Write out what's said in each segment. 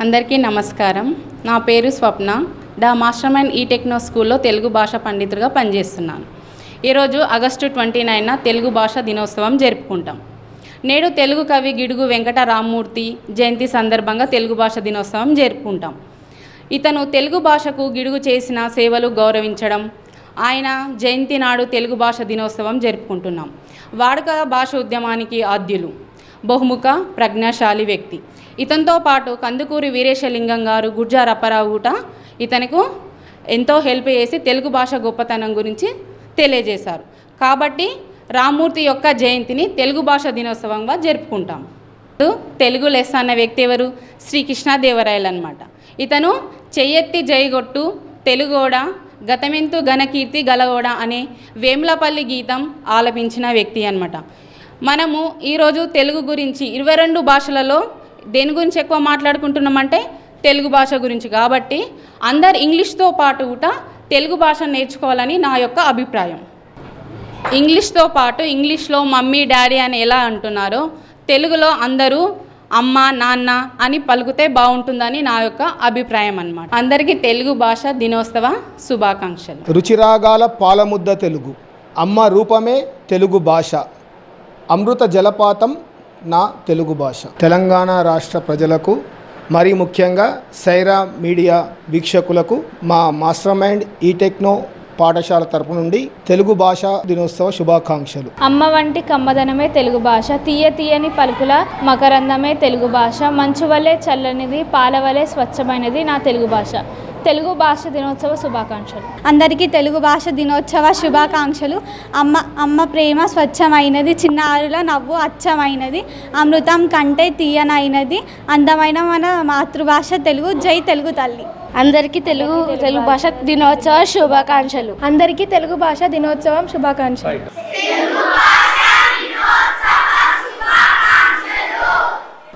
అందరికీ నమస్కారం. నా పేరు స్వప్న. డా మాస్టర్ మైండ్ ఈ టెక్నో స్కూల్లో తెలుగు భాష పండితుడిగా పనిచేస్తున్నాను. ఈరోజు ఆగస్టు ట్వంటీ నైన్న తెలుగు భాష దినోత్సవం జరుపుకుంటాం. నేడు తెలుగు కవి గిడుగు వెంకట రామ్మూర్తి జయంతి సందర్భంగా తెలుగు భాష దినోత్సవం జరుపుకుంటాం. ఇతను తెలుగు భాషకు గిడుగు చేసిన సేవలు గౌరవించడం ఆయన జయంతి నాడు తెలుగు భాష దినోత్సవం జరుపుకుంటున్నాం. వాడుక భాష ఉద్యమానికి ఆద్యులు. బహుముఖ ప్రజ్ఞాశాలి వ్యక్తి. ఇతనితో పాటు కందుకూరి వీరేశలింగం గారు గుర్జార్ అప్పారావు కూడా ఇతనికి ఎంతో హెల్ప్ చేసి తెలుగు భాష గొప్పతనం గురించి తెలియజేశారు. కాబట్టి రామూర్తి యొక్క జయంతిని తెలుగు భాష దినోత్సవంగా జరుపుకుంటాం. తెలుగు లెస్స అన్న వ్యక్తి ఎవరు? శ్రీకృష్ణదేవరాయలు అనమాట ఇతను చెయ్యెత్తి జైగొట్టు తెలుగోడ గతమెంతు ఘనకీర్తి గలగోడ అనే వేములపల్లి గీతం ఆలపించిన వ్యక్తి అన్నమాట. మనము ఈరోజు తెలుగు గురించి ఇరవై రెండు భాషలలో దేని గురించి ఎక్కువ మాట్లాడుకుంటున్నామంటే తెలుగు భాష గురించి. కాబట్టి అందరు ఇంగ్లీష్తో పాటు కూడా తెలుగు భాష నేర్చుకోవాలని నా యొక్క అభిప్రాయం. ఇంగ్లీష్తో పాటు ఇంగ్లీష్లో మమ్మీ డాడీ అని ఎలా అంటున్నారో తెలుగులో అందరూ అమ్మ నాన్న అని పలుకుతే బాగుంటుందని నా యొక్క అభిప్రాయం అన్నమాట. అందరికీ తెలుగు భాష దినోత్సవ శుభాకాంక్షలు. రుచిరాగాల పాలముద్ద తెలుగు. అమ్మ రూపమే తెలుగు భాష. అమృత జలపాతం నా తెలుగు భాష. తెలంగాణ రాష్ట్ర ప్రజలకు మరీ ముఖ్యంగా సైరా మీడియా వీక్షకులకు మా మాస్టర్ మైండ్ ఈ టెక్నో పాఠశాల తరపు నుండి తెలుగు భాష దినోత్సవ శుభాకాంక్షలు. అమ్మ వంటి కమ్మదనమే తెలుగు భాష తీయ తీయని పలుకుల మకరందమే తెలుగు భాష మంచు వలె చల్లనిది పాల వలె స్వచ్ఛమైనది నా తెలుగు భాష. తెలుగు భాష దినోత్సవ శుభాకాంక్షలు. అందరికీ తెలుగు భాష దినోత్సవ శుభాకాంక్షలు. అమ్మ అమ్మ ప్రేమ స్వచ్ఛమైనది చిన్నారుల నవ్వు అచ్చమైనది అమృతం కంటే తీయనైనది అందమైన మన మాతృభాష తెలుగు. జై తెలుగు తల్లి. అందరికీ తెలుగు తెలుగు భాష దినోత్సవ శుభాకాంక్షలు. అందరికీ తెలుగు భాష దినోత్సవం శుభాకాంక్షలు.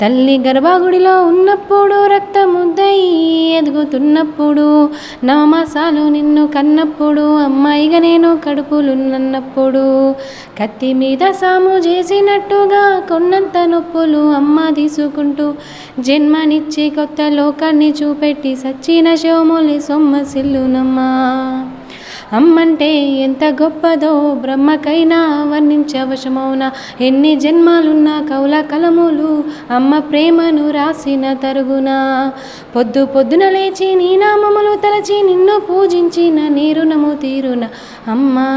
తల్లి గర్భగుడిలో ఉన్నప్పుడు రక్తముద్దై ఎదుగుతున్నప్పుడు నవమాసాలు నిన్ను కన్నప్పుడు అమ్మాయిగా నేను కడుపులున్నప్పుడు. కత్తి మీద సాము చేసినట్టుగా కొన్నంత నొప్పులు అమ్మ తీసుకుంటూ జన్మనిచ్చి కొత్త లోకాన్ని చూపెట్టి సచ్చిన శివములి సొమ్మసిల్లునమ్మా అమ్మంటే ఎంత గొప్పదో బ్రహ్మకైనా వర్ణించవశమౌన ఎన్ని జన్మాలున్న కౌల కలములు అమ్మ ప్రేమను రాసిన తరుగున? పొద్దు పొద్దున లేచి నీ నామములు తలచి నిన్ను పూజించిన నీరునము తీరున? అమ్మా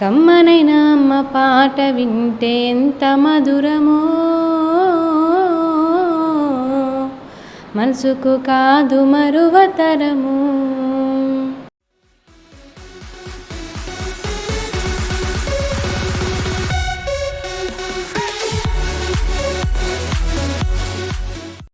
కమ్మనైన అమ్మ పాట వింటే ఎంత మధురమో? మనసుకు కాదు మరువతరము